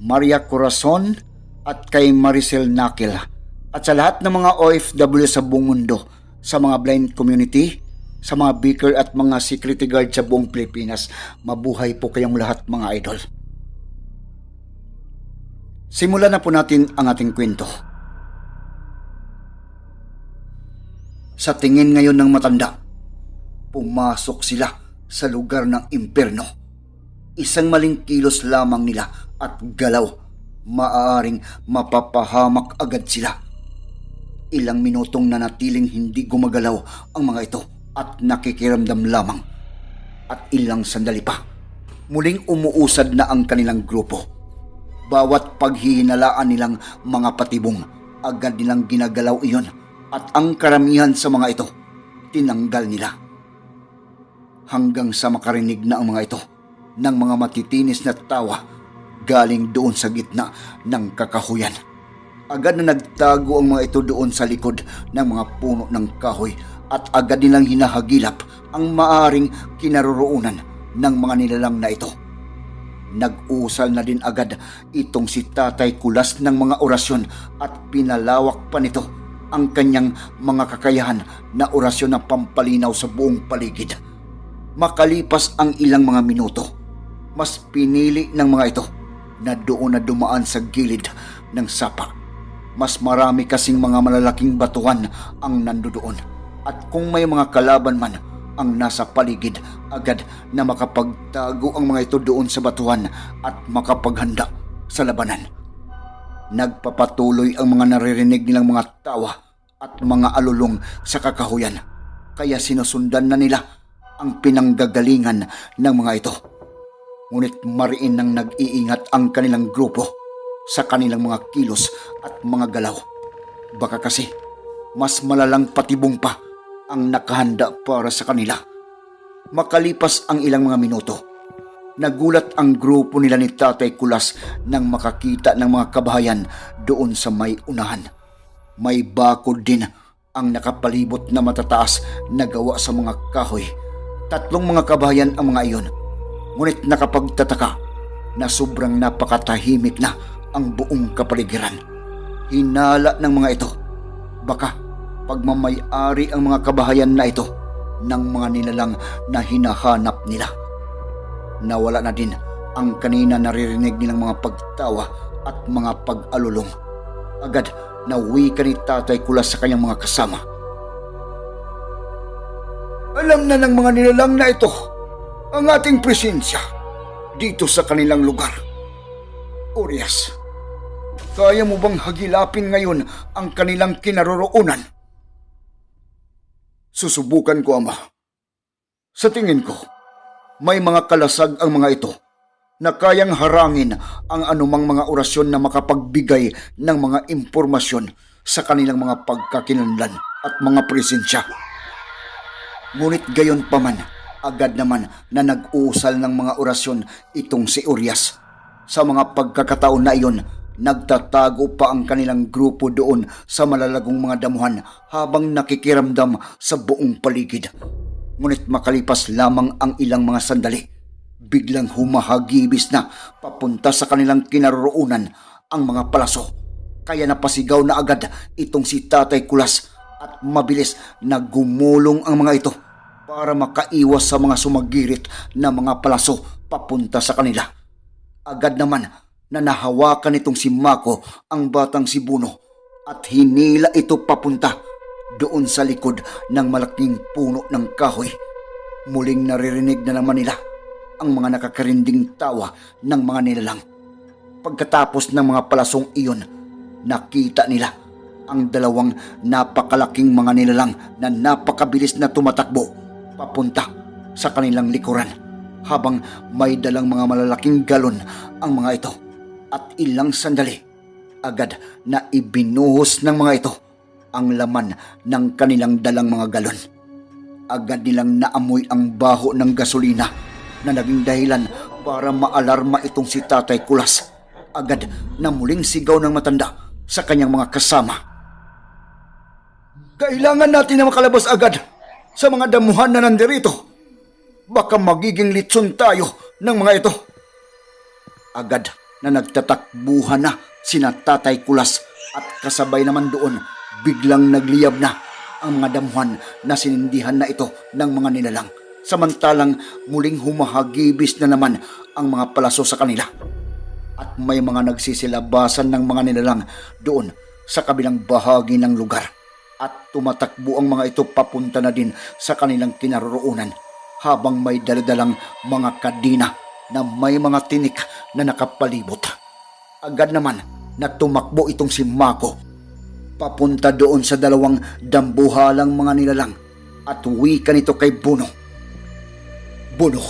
Maria Corazon, at kay Maricel Nakil. At sa lahat ng mga OFW sa buong mundo, sa mga blind community, sa mga beaker at mga security guard sa buong Pilipinas, mabuhay po kayong lahat mga idol. Simulan na po natin ang ating kwento. Sa tingin ngayon ng matanda, pumasok sila sa lugar ng impyerno. Isang maling kilos lamang nila at galaw, maaaring mapapahamak agad sila. Ilang minutong nanatiling hindi gumagalaw ang mga ito at nakikiramdam lamang. At ilang sandali pa, muling umuusad na ang kanilang grupo. Bawat paghihinalaan nilang mga patibong, agad nilang ginagalaw iyon at ang karamihan sa mga ito, tinanggal nila. Hanggang sa makarinig na ang mga ito ng mga matitinis na tawa galing doon sa gitna ng kakahuyan. Agad na nagtago ang mga ito doon sa likod ng mga puno ng kahoy at agad nilang hinahagilap ang maaring kinaroroonan ng mga nilalang na ito. Nag-usal na din agad itong si Tatay Kulas ng mga orasyon at pinalawak pa nito ang kanyang mga kakayahan na orasyon na pampalinaw sa buong paligid. Makalipas ang ilang mga minuto, mas pinili ng mga ito na doon na dumaan sa gilid ng sapa. Mas marami kasing mga malalaking batuhan ang nandoon at kung may mga kalaban man ang nasa paligid agad na makapagtago ang mga ito doon sa batuhan at makapaghanda sa labanan. Nagpapatuloy ang mga naririnig nilang mga tawa at mga alulong sa kakahuyan. Kaya sinusundan na nila ang pinanggagalingan ng mga ito. Ngunit mariin nang nag-iingat ang kanilang grupo sa kanilang mga kilos at mga galaw. Baka kasi mas malalang patibong pa ang nakahanda para sa kanila. Makalipas ang ilang mga minuto, nagulat ang grupo nila ni Tatay Kulas nang makakita ng mga kabahayan doon sa may unahan. May bakod din ang nakapalibot na matataas na gawa sa mga kahoy. Tatlong mga kabahayan ang mga iyon. Ngunit nakapagtataka na sobrang napakatahimik na ang buong kapaligiran. Hinala ng mga ito. Baka pagmamayari ang mga kabahayan na ito ng mga nilalang na hinahanap nila. Nawala na din ang kanina naririnig nilang mga pagtawa at mga pag-alulong. Agad na wika ni Tatay Kulas sa kanyang mga kasama. Alam na ng mga nilalang na ito ang ating presensya dito sa kanilang lugar. Urias, kaya mo bang hagilapin ngayon ang kanilang kinaroroonan? Susubukan ko, Ama. Sa tingin ko, may mga kalasag ang mga ito na kayang harangin ang anumang mga orasyon na makapagbigay ng mga impormasyon sa kanilang mga pagkakinanlan at mga presensya. Ngunit gayon pa man, agad naman na nag-uusal ng mga orasyon itong si Urias. Sa mga pagkakataon na iyon, nagtatago pa ang kanilang grupo doon sa malalagong mga damuhan habang nakikiramdam sa buong paligid. Ngunit makalipas lamang ang ilang mga sandali, biglang humahagibis na papunta sa kanilang kinaroroonan ang mga palaso. Kaya napasigaw na agad itong si Tatay Kulas at mabilis na gumulong ang mga ito para makaiwas sa mga sumagirit na mga palaso papunta sa kanila. Agad naman na nahawakan itong si Mako ang batang si Buno at hinila ito papunta doon sa likod ng malaking puno ng kahoy. Muling naririnig na naman nila ang mga nakakarinding tawa ng mga nilalang. Pagkatapos ng mga palasong iyon, nakita nila ang dalawang napakalaking mga nilalang na napakabilis na tumatakbo papunta sa kanilang likuran habang may dalang mga malalaking galon ang mga ito. at ilang sandali, agad na ibinuhos ng mga ito ang laman ng kanilang dalang mga galon. Agad nilang naamoy ang baho ng gasolina na naging dahilan para maalarma itong si Tatay Kulas. Agad na muling sigaw ng matanda sa kanyang mga kasama. Kailangan natin na makalabas agad sa mga damuhan na nandirito. Baka magiging litson tayo ng mga ito. Agad na nagtatakbuhan na sina Tatay Kulas at kasabay naman doon biglang nagliyab na ang mga damuhan na sinindihan na ito ng mga nilalang. Samantalang muling humahagibis na naman ang mga palaso sa kanila. At may mga nagsisilabasan ng mga nilalang doon sa kabilang bahagi ng lugar. At tumatakbo ang mga ito papunta na din sa kanilang kinaroroonan habang may daladalang mga kadina na may mga tinik na nakapalibot. Agad naman na tumakbo itong si Mako papunta doon sa dalawang dambuhalang mga nilalang at wika nito kay Buno. Buno,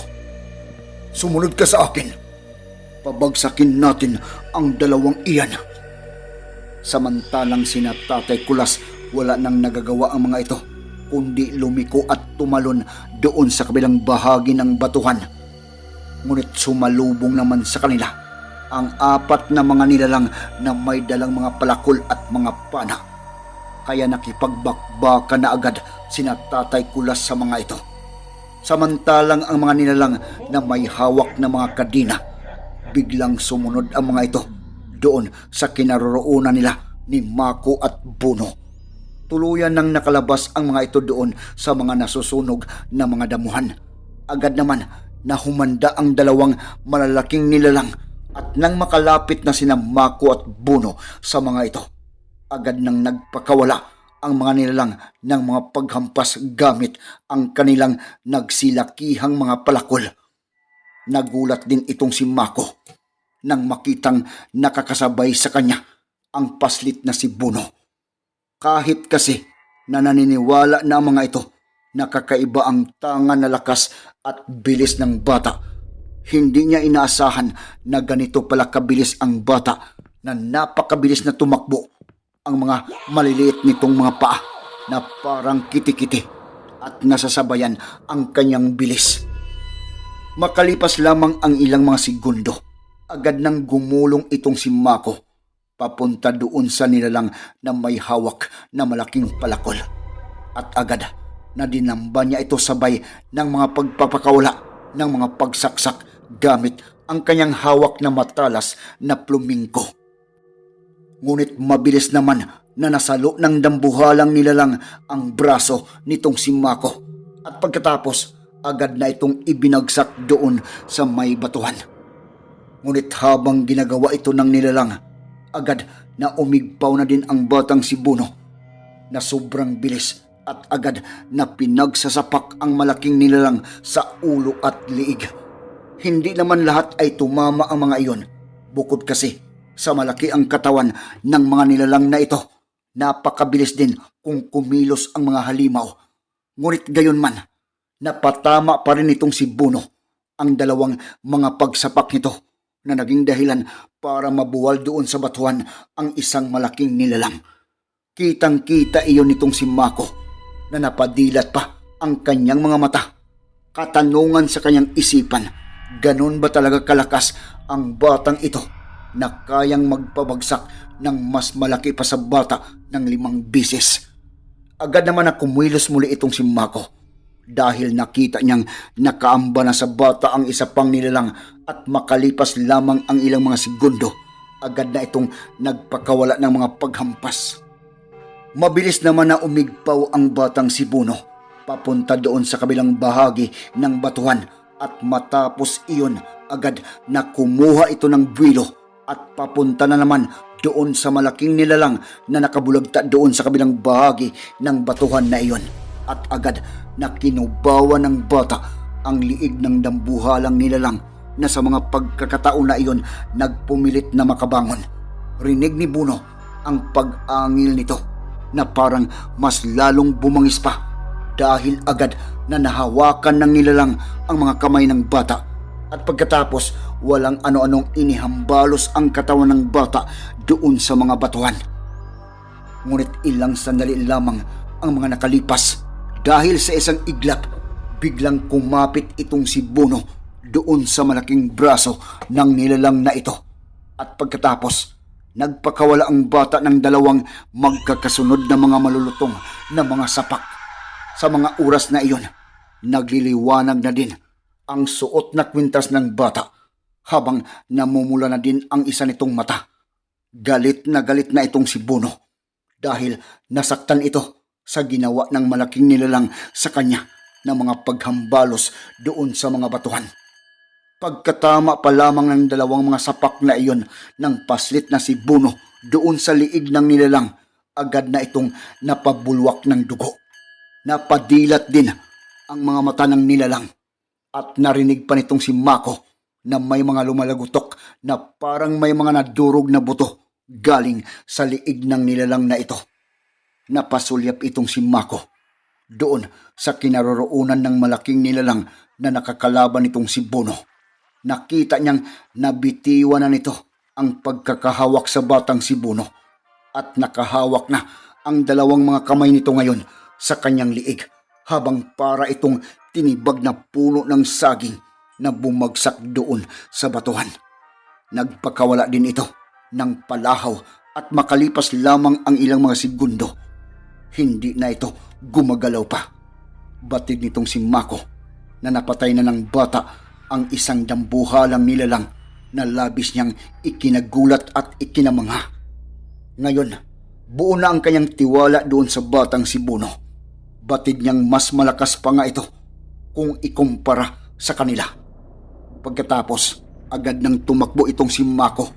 sumunod ka sa akin. Pabagsakin natin ang dalawang iyan. Samantalang sina Tatay Kulas wala nang nagagawa ang mga ito kundi lumiko at tumalon doon sa kabilang bahagi ng batuhan. Ngunit sumalubong naman sa kanila ang apat na mga nilalang na may dalang mga palakol at mga pana. Kaya nakipagbakbaka na agad sina Tatay Kulas sa mga ito. Samantalang ang mga nilalang na may hawak na mga kadina, biglang sumunod ang mga ito doon sa kinaroroonan nila ni Mako at Buno. Tuluyan nang nakalabas ang mga ito doon sa mga nasusunog na mga damuhan. Agad naman na humanda ang dalawang malalaking nilalang at nang makalapit na sina Mako at Buno sa mga ito, agad nang nagpakawala ang mga nilalang ng mga paghampas gamit ang kanilang nagsilakihang mga palakol. Nagulat din itong si Mako nang makitang nakakasabay sa kanya ang paslit na si Buno. Kahit kasi na naniniwala na ang mga ito nakakaiba ang tanga na lakas at bilis ng bata. Hindi niya inaasahan na ganito pala kabilis ang bata na napakabilis na tumakbo ang mga maliliit nitong mga paa na parang kitikiti at nasasabayan ang kanyang bilis. Makalipas lamang ang ilang mga segundo, agad nang gumulong itong si Mako papunta doon sa nilalang na may hawak na malaking palakol. At agad na dinamba niya ito sabay ng mga pagpapakawala ng mga pagsaksak gamit ang kanyang hawak na matalas na plumingko. Ngunit mabilis naman na nasalo ng dambuhalang nilalang ang braso nitong si Mako at pagkatapos agad na itong ibinagsak doon sa may batuhan. Ngunit habang ginagawa ito ng nilalang, agad na umigpaw na din ang batang si Buno na sobrang bilis at agad na pinagsasapak ang malaking nilalang sa ulo at liig. Hindi naman lahat ay tumama ang mga iyon. Bukod kasi sa malaki ang katawan ng mga nilalang na ito, napakabilis din kung kumilos ang mga halimaw. Ngunit gayon man, napatama pa rin itong si Buno ang dalawang mga pagsapak nito na naging dahilan para mabuwal doon sa batuhan ang isang malaking nilalang. Kitang-kita iyon nitong si Mako na napadilat pa ang kanyang mga mata. Katanungan sa kanyang isipan, ganun ba talaga kalakas ang batang ito na kayang magpabagsak ng mas malaki pa sa bata ng limang bisis? Agad naman na kumilos muli itong si Mako dahil nakita niyang nakaamba na sa bata ang isa pang nilalang at makalipas lamang ang ilang mga segundo, agad na itong nagpakawala ng mga paghampas. Mabilis naman na umigpaw ang batang si Buno papunta doon sa kabilang bahagi ng batuhan at matapos iyon agad na kumuha ito ng buwilo at papunta na naman doon sa malaking nilalang na nakabulagta doon sa kabilang bahagi ng batuhan na iyon at agad na kinubawa ng bata ang liig ng dambuhalang nilalang na sa mga pagkakataon na iyon nagpumilit na makabangon. Rinig ni Buno ang pag-angil nito na parang mas lalong bumangis pa dahil agad na nahawakan ng nilalang ang mga kamay ng bata At pagkatapos, walang ano-anong inihambalos ang katawan ng bata doon sa mga batuhan. Ngunit ilang sandali lamang ang mga nakalipas dahil sa isang iglap, biglang kumapit itong si Bono doon sa malaking braso ng nilalang na ito. At pagkatapos, nagpakawala ang bata ng dalawang magkakasunod na mga malulutong na mga sapak. Sa mga oras na iyon, nagliliwanag na din ang suot na kwintas ng bata habang namumula na din ang isa nitong mata. Galit na galit na itong si Bono dahil nasaktan ito sa ginawa ng malaking nilalang sa kanya ng mga paghambalos doon sa mga batuhan. Pagkatama pa lamang ng dalawang mga sapak na iyon ng paslit na si Bono doon sa liig ng nilalang, agad na itong napabulwak ng dugo. Napadilat din ang mga mata ng nilalang at narinig pa nitong si Mako na may mga lumalagutok na parang may mga nadurog na buto galing sa liig ng nilalang na ito. Napasulyap itong si Mako doon sa kinaroroonan ng malaking nilalang na nakakalaban nitong si Bono. Nakita niyang nabitiwan na nito ang pagkakahawak sa batang si Bono at nakahawak na ang dalawang mga kamay nito ngayon sa kanyang liig habang para itong tinibag na puno ng saging na bumagsak doon sa batuhan. Nagpakawala din ito ng palahaw at makalipas lamang ang ilang mga segundo, hindi na ito gumagalaw pa. Batid nitong si Mako na napatay na ng bata ang isang dambuhalang nilalang na labis niyang ikinagulat at ikinamanga. Ngayon, buo na ang kanyang tiwala doon sa batang si Buno. Batid niyang mas malakas pa nga ito kung ikumpara sa kanila. Pagkatapos, agad nang tumakbo itong si Mako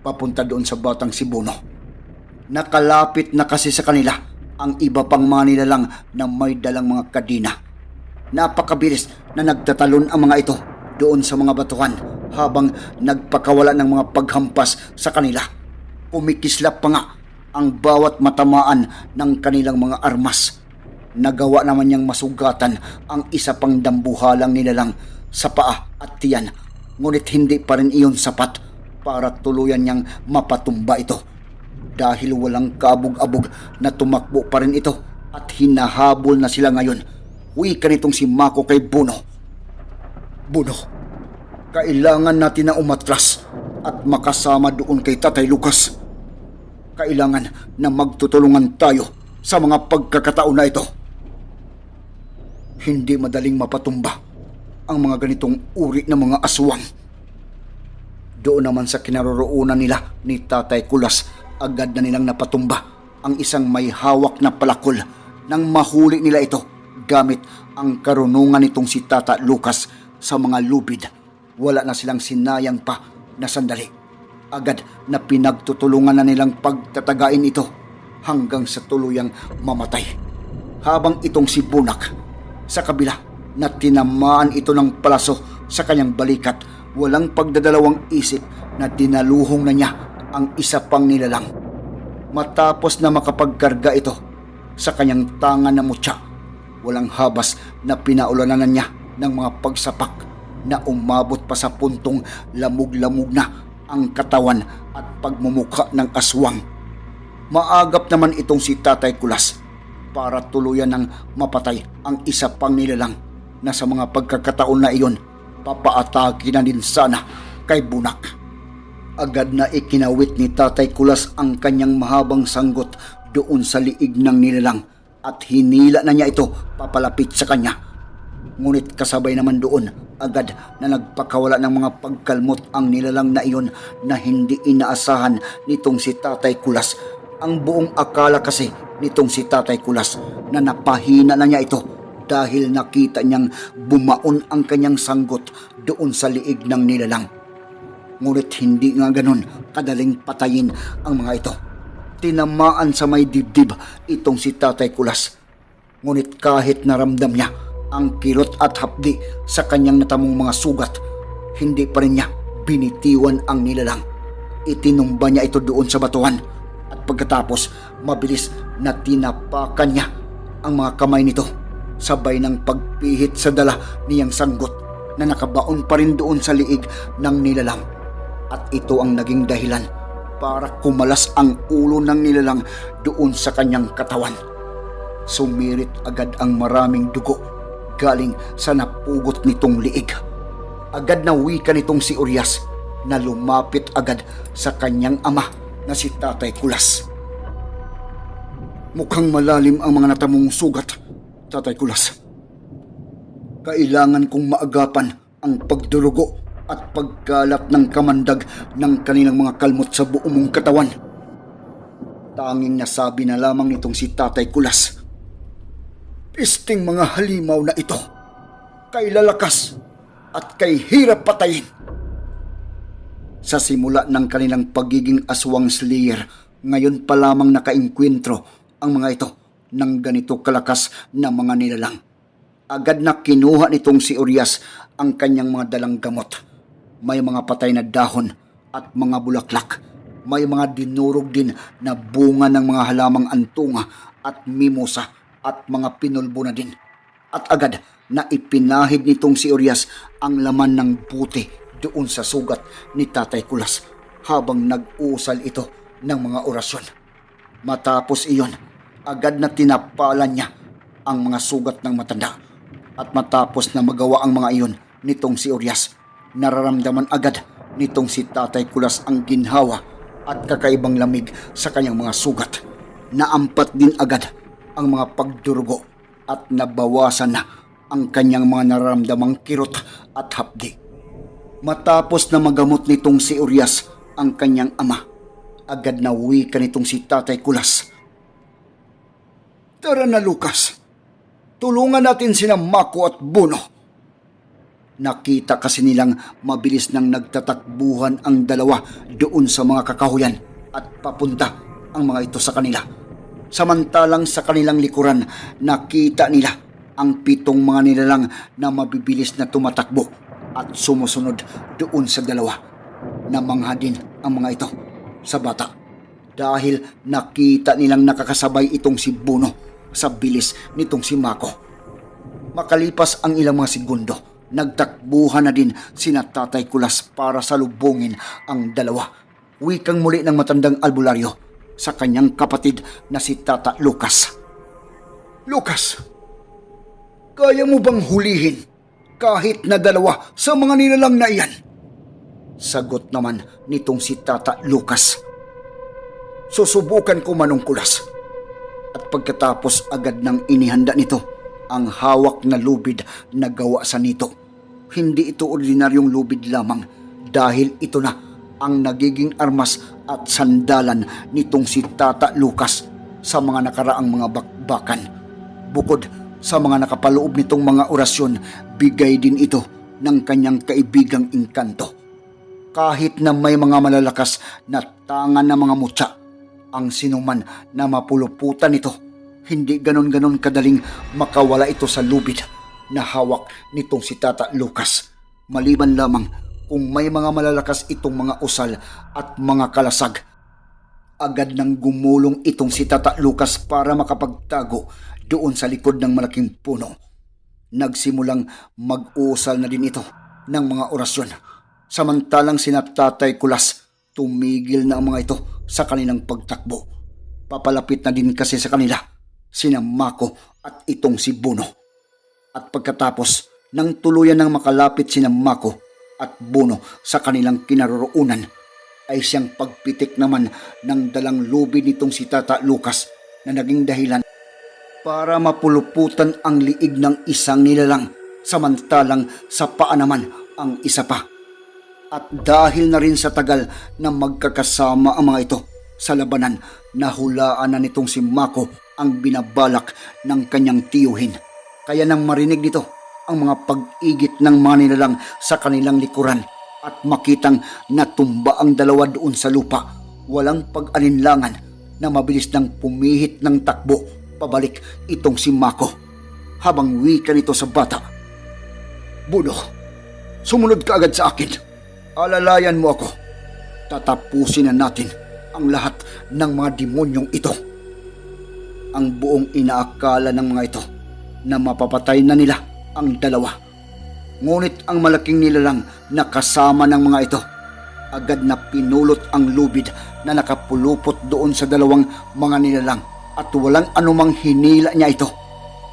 papunta doon sa batang si Buno. Nakalapit na kasi sa kanila ang iba pang mga nilalang na may dalang mga kadina. Napakabilis na nagtatalon ang mga ito doon sa mga batuhan habang nagpakawala ng mga paghampas sa kanila. Kumikislap pa nga ang bawat matamaan ng kanilang mga armas. Nagawa naman niyang masugatan ang isa pang dambuhalang nilalang sa paa at tiyan. Ngunit hindi pa rin iyon sapat para tuluyan niyang mapatumba ito. Dahil walang kabog-abog na tumakbo pa rin ito at hinahabol na sila ngayon. Wika nitong si Mako kay Buno. Buno, kailangan natin na umatras at makasama doon kay Tatay Lucas. Kailangan na magtutulungan tayo sa mga pagkakataon na ito. Hindi madaling mapatumba ang mga ganitong uri ng mga aswang. Doon naman sa kinaroroonan nila ni Tatay Kulas, agad na nilang napatumba ang isang may hawak na palakol nang mahuli nila ito gamit ang karunungan nitong si Tata Lucas sa mga lubid. Wala na silang sinayang pa na sandali. Agad na pinagtutulungan na nilang pagtatagain ito hanggang sa tuluyang mamatay. Habang itong si Bunak, sa kabila na tinamaan ito ng palaso sa kanyang balikat, walang pagdadalawang isip na dinaluhong na niya ang isa pang nilalang. Matapos na makapagkarga ito sa kanyang tangan na mutya, walang habas na pinaulanan niya ng mga pagsapak na umabot pa sa puntong lamog-lamog na ang katawan at pagmumukha ng aswang. Maagap naman itong si Tatay Kulas para tuluyan ng mapatay ang isa pang nilalang na sa mga pagkakataon na iyon papaatake na din sana kay Bunak. Agad na ikinawit ni Tatay Kulas ang kanyang mahabang sanggot doon sa liig ng nilalang at hinila na niya ito papalapit sa kanya. Ngunit kasabay naman doon agad na nagpakawala ng mga pagkalmot ang nilalang na iyon na hindi inaasahan nitong si Tatay Kulas. Ang buong akala kasi nitong si Tatay Kulas na napahina na niya ito dahil nakita niyang bumaon ang kanyang sanggot doon sa liig ng nilalang. Ngunit hindi nga ganun kadaling patayin ang mga ito. Tinamaan sa may dibdib itong si Tatay Kulas. Ngunit kahit naramdam niya ang kirot at hapdi sa kanyang natamong mga sugat, hindi pa rin niya binitiwan ang nilalang. Itinumba niya ito doon sa batuhan at pagkatapos mabilis na tinapakan niya ang mga kamay nito sabay ng pagpihit sa dala niyang sanggot na nakabaon pa rin doon sa liig ng nilalang. At ito ang naging dahilan para kumalas ang ulo ng nilalang doon sa kanyang katawan. Sumirit agad ang maraming dugo galing sa napugot nitong liig. Agad na wika nitong si Urias na lumapit agad sa kanyang ama na si Tatay Kulas. Mukhang malalim ang mga natamong sugat, Tatay Kulas. Kailangan kong maagapan ang pagdurugo at pagkalat ng kamandag ng kanilang mga kalmot sa buong mong katawan. Tanging nasabi na lamang nitong si Tatay Kulas. Pisting mga halimaw na ito, kay lalakas at kay hirap patayin. Sa simula ng kanilang pagiging aswang slayer, ngayon pa lamang nakainkwentro ang mga ito ng ganito kalakas na mga nilalang. Agad na kinuha nitong si Urias ang kanyang mga dalang gamot. May mga patay na dahon at mga bulaklak. May mga dinurog din na bunga ng mga halamang antunga at mimosa at mga pinulbo na din. At agad na ipinahid nitong si Urias ang laman ng buti doon sa sugat ni Tatay Kulas habang nag-usal ito ng mga orasyon. Matapos iyon, agad na tinapalan niya ang mga sugat ng matanda. At matapos na magawa ang mga iyon nitong si Urias, nararamdaman agad nitong si Tatay Kulas ang ginhawa at kakaibang lamig sa kanyang mga sugat. Naampat din agad ang mga pagdurugo at nabawasan na ang kanyang mga nararamdamang kirot at hapdi. Matapos na magamot nitong si Urias ang kanyang ama, agad na wika nitong si Tatay Kulas. Tara na Lucas, tulungan natin sina Mako at Bono. Nakita kasi nilang mabilis nang nagtatakbuhan ang dalawa doon sa mga kakahuyan at papunta ang mga ito sa kanila. Samantalang sa kanilang likuran, nakita nila ang pitong mga nilalang na mabibilis na tumatakbo at sumusunod doon sa dalawa. Namangha din ang mga ito sa bata dahil nakita nilang nakakasabay itong si Buno sa bilis nitong si Mako. Makalipas ang ilang mga segundo, nagtakbuhan na din sina Tatay Kulas para salubungin ang dalawa. Wikang muli ng matandang albularyo sa kanyang kapatid na si Tata Lucas. Lucas, kaya mo bang hulihin kahit na dalawa sa mga nilalang na iyan? Sagot naman nitong si Tata Lucas. Susubukan ko manong kulas. At pagkatapos agad ng inihanda nito ang hawak na lubid na gawa sa nito. Hindi ito ordinaryong lubid lamang dahil ito na ang nagiging armas at sandalan nitong si Tata Lucas sa mga nakaraang mga bakbakan. Bukod sa mga nakapaloob nitong mga orasyon, bigay din ito ng kanyang kaibigang inkanto. Kahit na may mga malalakas na tangan na mga mutya, ang sinuman na mapuluputan nito, hindi ganon-ganon kadaling makawala ito sa lubid na hawak nitong si Tata Lucas. Maliban lamang kung may mga malalakas itong mga usal at mga kalasag. Agad nang gumulong itong si Tata Lucas para makapagtago doon sa likod ng malaking puno. Nagsimulang mag-usal na din ito ng mga orasyon. Samantalang sinatatay kulas, tumigil na ang mga ito sa kanilang pagtakbo. Papalapit na din kasi sa kanila sina Mako at itong si Buno. At pagkatapos nang tuluyan ng makalapit sina Mako at Buno sa kanilang kinaroroonan, ay siyang pagpitik naman ng dalang lubid nitong si Tata Lucas na naging dahilan para mapuluputan ang liig ng isang nilalang samantalang sa paa naman ang isa pa. At dahil na rin sa tagal na magkakasama ang mga ito sa labanan, nahulaan na nitong si Mako ang binabalak ng kanyang tiyuhin. Kaya nang marinig nito ang mga pag-igit ng mga nilalang sa kanilang likuran at makitang natumba ang dalawa doon sa lupa, walang pag-alinlangan na mabilis nang pumihit ng takbo pabalik itong si Mako habang wika nito sa bata. Buno, sumunod ka agad sa akin. Alalayan mo ako. Tatapusin na natin ang lahat ng mga demonyong ito. Ang buong inaakala ng mga ito na mapapatay na nila ang dalawa Ngunit ang malaking nilalang na kasama ng mga ito, agad na pinulot ang lubid na nakapulupot doon sa dalawang mga nilalang at walang anumang hinila niya ito.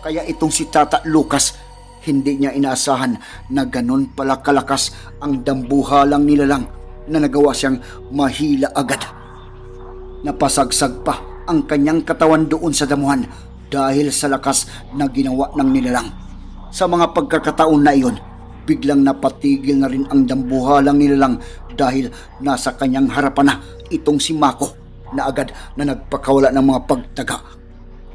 Kaya itong si Tata Lucas, hindi niya inaasahan na ganun pala kalakas ang dambuhalang nilalang na nagawa siyang mahila agad. Napasagsag pa ang kanyang katawan doon sa damuhan dahil sa lakas na ginawa ng nilalang. Sa mga pagkakataon na iyon, biglang napatigil na rin ang dambuhalang nilalang dahil nasa kanyang harapan na itong si Mako na agad na nagpakawala ng mga pagtaga.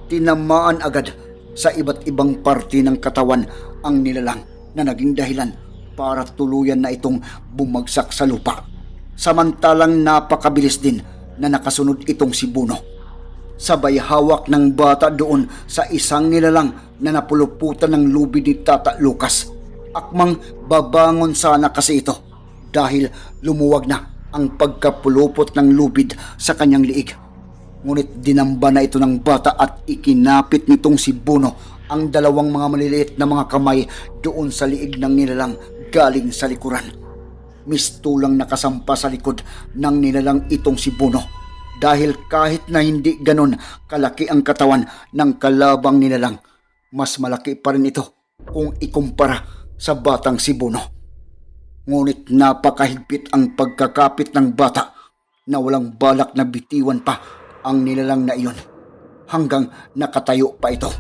Tinamaan agad sa iba't ibang parte ng katawan ang nilalang na naging dahilan para tuluyan na itong bumagsak sa lupa. Samantalang napakabilis din na nakasunod itong si Buno. Sabay hawak ng bata doon sa isang nilalang na napuluputan ng lubi ni Tata Lucas. Akmang babangon sana kasi ito dahil lumuwag na ang pagkapulupot ng lubid sa kanyang liig. Ngunit dinamba na ito ng bata at ikinapit nitong si Buno ang dalawang mga maliliit na mga kamay doon sa liig ng nilalang galing sa likuran. Mistulang nakasampa sa likod ng nilalang itong si Buno dahil kahit na hindi ganon kalaki ang katawan ng kalabang nilalang, mas malaki pa rin ito kung ikumpara sa batang si Buno. Ngunit napakahigpit ang pagkakapit ng bata na walang balak na bitiwan pa ang nilalang na iyon hanggang nakatayo pa ito.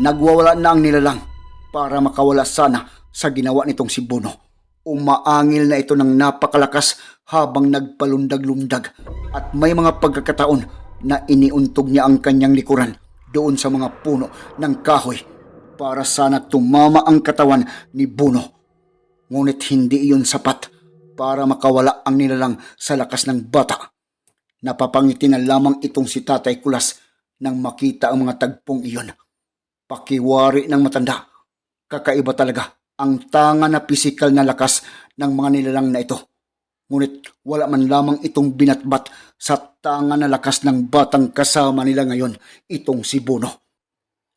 Nagwawala na ang nilalang para makawala sana sa ginawa nitong si Buno. Umaangil na ito ng napakalakas habang nagpalundag-lundag at may mga pagkakataon na iniuntog niya ang kanyang likuran doon sa mga puno ng kahoy para sana tumama ang katawan ni Buno. Ngunit hindi iyon sapat para makawala ang nilalang sa lakas ng bata. Napapangiti na lamang itong si Tatay Kulas nang makita ang mga tagpong iyon. Pakiwari ng matanda. Kakaiba talaga ang tanga na pisikal na lakas ng mga nilalang na ito. Ngunit wala man lamang itong binatbat sa tanga na lakas ng batang kasama nila ngayon, itong si Buno.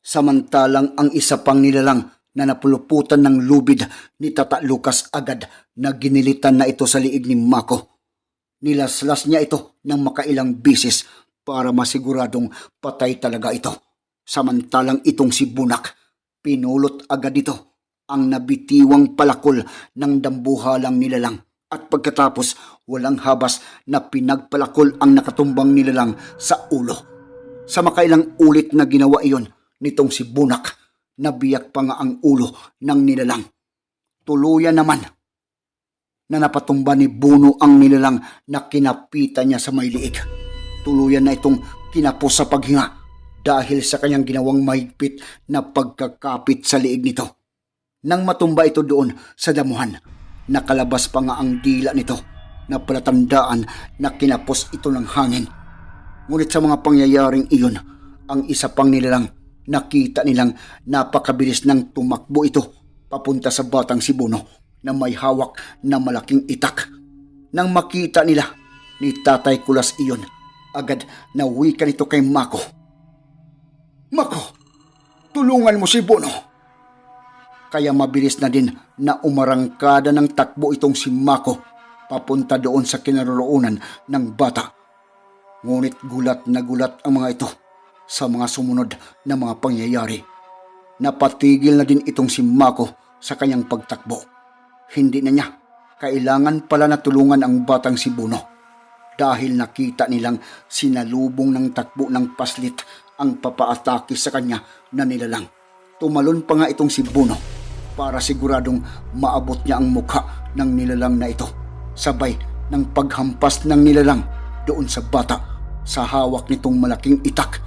Samantalang ang isa pang nilalang na napuluputan ng lubid ni Tata Lucas agad na ginilitan na ito sa liig ni Mako. Nilaslas niya ito ng makailang bisis para masiguradong patay talaga ito. Samantalang itong si Bunak, pinulot agad ito ang nabitiwang palakol ng dambuhalang nilalang at pagkatapos walang habas na pinagpalakol ang nakatumbang nilalang sa ulo. Sa makailang ulit na ginawa iyon nitong si Bunak, nabiyak pa nga ang ulo ng nilalang. Tuluyan naman na napatumba ni Buno ang nilalang na kinapita niya sa may liig. Tuluyan na itong kinapos sa paghinga dahil sa kanyang ginawang mahigpit na pagkakapit sa liig nito. Nang matumba ito doon sa damuhan, nakalabas pa nga ang dila nito na palatandaan na kinapos ito ng hangin. Ngunit sa mga pangyayaring iyon, ang isa pang nilalang nakita nilang napakabilis ng tumakbo ito papunta sa batang si Buno na may hawak na malaking itak. Nang makita nila ni Tatay Kulas iyon, agad na wika nito kay Mako. Mako, tulungan mo si Buno kaya mabilis na din na umarangkada ng takbo itong si Mako papunta doon sa kinaroroonan ng bata. Ngunit gulat na gulat ang mga ito sa mga sumunod na mga pangyayari. Napatigil na din itong si Mako sa kanyang pagtakbo. Hindi na niya kailangan pala na tulungan ang batang si Buno dahil nakita nilang sinalubong ng takbo ng paslit ang papaatake sa kanya na nilalang. Tumalon pa nga itong si Buno para siguradong maabot niya ang mukha ng nilalang na ito. Sabay ng paghampas ng nilalang doon sa bata sa hawak nitong malaking itak.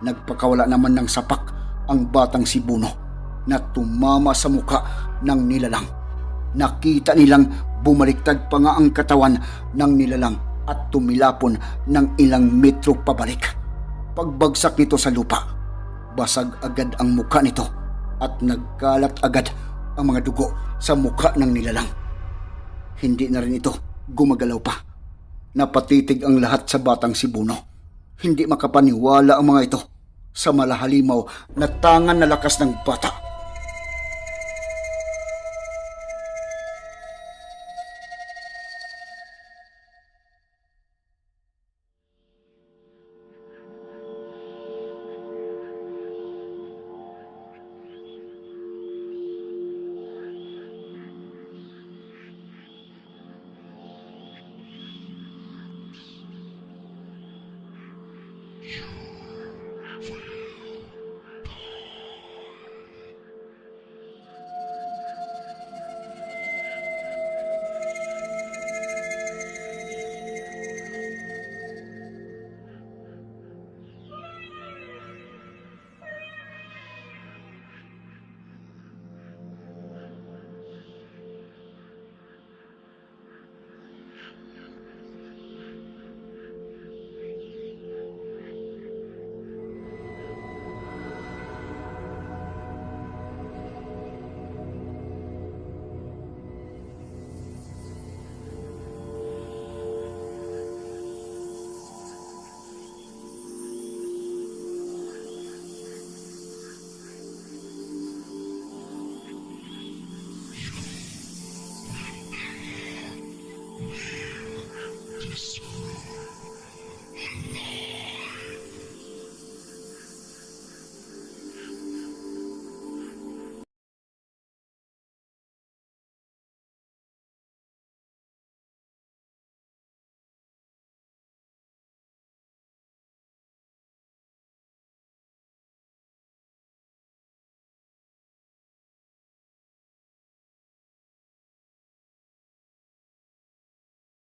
Nagpakawala naman ng sapak ang batang si Buno na tumama sa mukha ng nilalang. Nakita nilang bumaliktad pa nga ang katawan ng nilalang at tumilapon ng ilang metro pabalik. Pagbagsak nito sa lupa, basag agad ang mukha nito at nagkalat agad ang mga dugo sa mukha ng nilalang. Hindi na rin ito gumagalaw pa. Napatitig ang lahat sa batang si Buno. Hindi makapaniwala ang mga ito sa malahalimaw na tangan na lakas ng bata